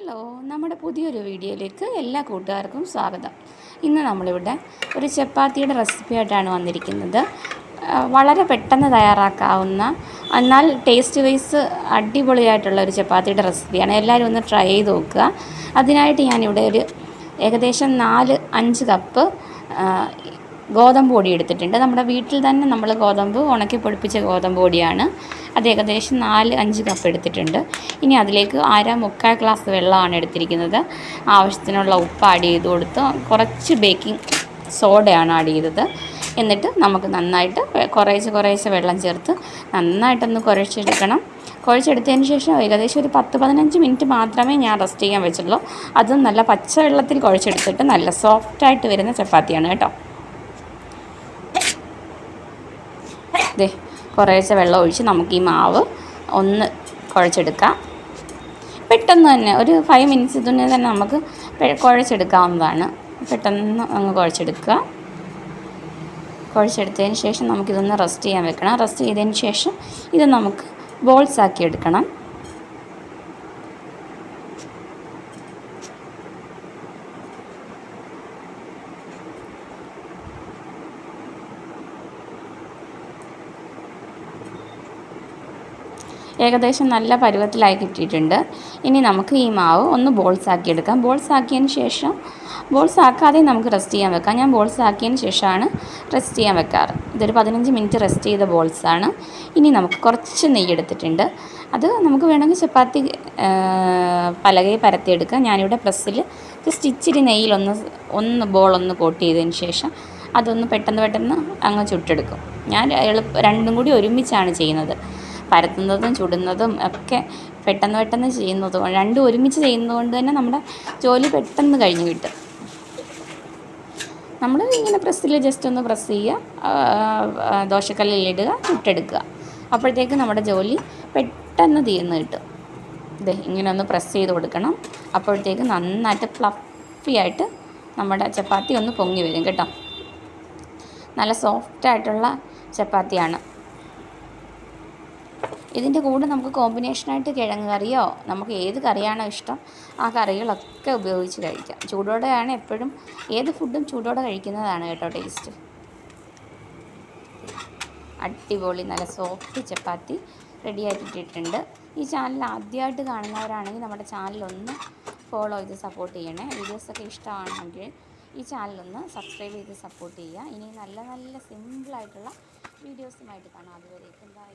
Hello നമ്മുടെ പുതിയൊരു വീഡിയോയിലേക്ക് എല്ലാ കൂട്ടുകാർക്കും സ്വാഗതം. ഇന്ന് നമ്മളിവിടെ ഒരു ചപ്പാത്തിയുടെ റെസിപ്പി ആയിട്ടാണ് വന്നിരിക്കുന്നത് വളരെ പെട്ടെന്ന് തയ്യാറാക്കാവുന്ന എന്നാൽ ടേസ്റ്റ് വൈസ് അടിപൊളിയായിട്ടുള്ള ഒരു ചപ്പാത്തിയുടെ റെസിപ്പിയാണ്. എല്ലാവരും ഒന്ന് ട്രൈ ചെയ്ത് നോക്കുക. അതിനായിട്ട് ഞാനിവിടെ ഒരു ഏകദേശം നാല് അഞ്ച് കപ്പ് ഗോതമ്പ് പൊടി എടുത്തിട്ടുണ്ട്. നമ്മുടെ വീട്ടിൽ തന്നെ നമ്മൾ ഗോതമ്പ് ഉണക്കി പൊടിപ്പിച്ച ഗോതമ്പ് പൊടിയാണ്. അത് ഏകദേശം നാല് അഞ്ച് കപ്പ് എടുത്തിട്ടുണ്ട്. ഇനി അതിലേക്ക് അര മുക്കാൽ ഗ്ലാസ് വെള്ളമാണ് എടുത്തിരിക്കുന്നത്. ആവശ്യത്തിനുള്ള ഉപ്പ് ആഡ് ചെയ്ത് കൊടുത്ത് കുറച്ച് ബേക്കിംഗ് സോഡയാണ് ആഡ് ചെയ്തത്. എന്നിട്ട് നമുക്ക് നന്നായിട്ട് കുറേശ്ശെ കുറേശ്ശെ വെള്ളം ചേർത്ത് നന്നായിട്ടൊന്ന് കുഴച്ചെടുക്കണം. കുഴച്ചെടുത്തതിന് ശേഷം ഏകദേശം ഒരു പത്ത് പതിനഞ്ച് മിനിറ്റ് മാത്രമേ ഞാൻ റെസ്റ്റ് ചെയ്യാൻ വെച്ചുള്ളൂ. അതും നല്ല പച്ചവെള്ളത്തിൽ കുഴച്ചെടുത്തിട്ട് നല്ല സോഫ്റ്റായിട്ട് വരുന്ന ചപ്പാത്തിയാണ് കേട്ടോ. ദേ കുറേശ്ശെ വെള്ളം ഒഴിച്ച് നമുക്ക് ഈ മാവ് ഒന്ന് കുഴച്ചെടുക്കാം. പെട്ടെന്ന് തന്നെ ഒരു ഫൈവ് മിനിറ്റ്സ് തന്നെ നമുക്ക് പെ- കുഴച്ചെടുക്കാവുന്നതാണ്. പെട്ടെന്ന് അങ്ങ് കുഴച്ചെടുക്കുക. കുഴച്ചെടുത്തതിന് ശേഷം നമുക്കിതൊന്ന് റെസ്റ്റ് ചെയ്യാൻ വെക്കണം. റെസ്റ്റ് ചെയ്തതിന് ശേഷം ഇത് നമുക്ക് ബോൾസാക്കി എടുക്കണം. ഏകദേശം നല്ല പരുവത്തിലായി കിട്ടിയിട്ടുണ്ട്. ഇനി നമുക്ക് ഈ മാവ് ഒന്ന് ബോൾസ് ആക്കി എടുക്കാം ബോൾസ് ആക്കിയതിന് ശേഷം ബോൾസ് ആക്കാതെ നമുക്ക് റെസ്റ്റ് ചെയ്യാൻ വെക്കാം. ഞാൻ ബോൾസ് ആക്കിയതിന് ശേഷമാണ് റെസ്റ്റ് ചെയ്യാൻ വെക്കാറ്. ഇതൊരു പതിനഞ്ച് മിനിറ്റ് റെസ്റ്റ് ചെയ്ത ബോൾസാണ്. ഇനി നമുക്ക് കുറച്ച് നെയ്യ് എടുത്തിട്ടുണ്ട്. അത് നമുക്ക് വേണമെങ്കിൽ ചപ്പാത്തി പലകയെ പരത്തിയെടുക്കാം. ഞാനിവിടെ പ്രസ്സിൽ ജസ്റ്റ് ഇച്ചിരി നെയ്യിലൊന്ന് ഒന്ന് ബോൾ ഒന്ന് കോട്ട് ചെയ്തതിന് ശേഷം അതൊന്ന് പെട്ടെന്ന് പെട്ടെന്ന് അങ്ങ് ചുട്ടെടുക്കും. ഞാൻ എളുപ്പ രണ്ടും കൂടി ഒരുമിച്ചാണ് ചെയ്യുന്നത്. പരത്തുന്നതും ചുടുന്നതും ഒക്കെ പെട്ടെന്ന് പെട്ടെന്ന് ചെയ്യുന്നതും രണ്ടും ഒരുമിച്ച് ചെയ്യുന്നത് കൊണ്ട് തന്നെ നമ്മുടെ ജോലി പെട്ടെന്ന് കഴിഞ്ഞ് കിട്ടും. നമ്മൾ ഇങ്ങനെ പ്രസ്സിൽ ജസ്റ്റ് ഒന്ന് പ്രസ് ചെയ്യുക ഇടുക ചുട്ടെടുക്കുക. അപ്പോഴത്തേക്ക് നമ്മുടെ ജോലി പെട്ടെന്ന് തീർന്ന് കിട്ടും. ഇതേ ഇങ്ങനെ ഒന്ന് പ്രസ് ചെയ്ത് കൊടുക്കണം. അപ്പോഴത്തേക്ക് നന്നായിട്ട് ഫ്ലഫി ആയിട്ട് നമ്മുടെ ചപ്പാത്തി ഒന്ന് പൊങ്ങി വരും കേട്ടോ. നല്ല സോഫ്റ്റ് ആയിട്ടുള്ള ചപ്പാത്തിയാണ്. ഇതിന്റെ കൂടെ നമുക്ക് കോമ്പിനേഷനായിട്ട് കിഴങ്ങ് കറിയോ നമുക്ക് ഏത് കറിയാണോ ഇഷ്ടം ആ കറികളൊക്കെ ഉപയോഗിച്ച് കഴിക്കാം. ചൂടോടെയാണ് എപ്പോഴും ഏത് ഫുഡും ചൂടോടെ കഴിക്കുന്നതാണ് കേട്ടോ ടേസ്റ്റ് അടിപൊളി നല്ല സോഫ്റ്റ് ചപ്പാത്തി റെഡി ആക്കിയിട്ടിട്ടുണ്ട് ഈ ചാനൽ ആദ്യമായിട്ട് കാണുന്നവരാണെങ്കിൽ നമ്മുടെ ചാനലൊന്ന് ഫോളോ ചെയ്ത് സപ്പോർട്ട് ചെയ്യണേ. വീഡിയോസൊക്കെ ഇഷ്ടമാണെങ്കിൽ ഈ ചാനലൊന്ന് സബ്സ്ക്രൈബ് ചെയ്ത് സപ്പോർട്ട് ചെയ്യുക. ഇനി നല്ല നല്ല സിമ്പിളായിട്ടുള്ള വീഡിയോസുമായിട്ട് കാണാം. അതുവരേക്കും ബൈ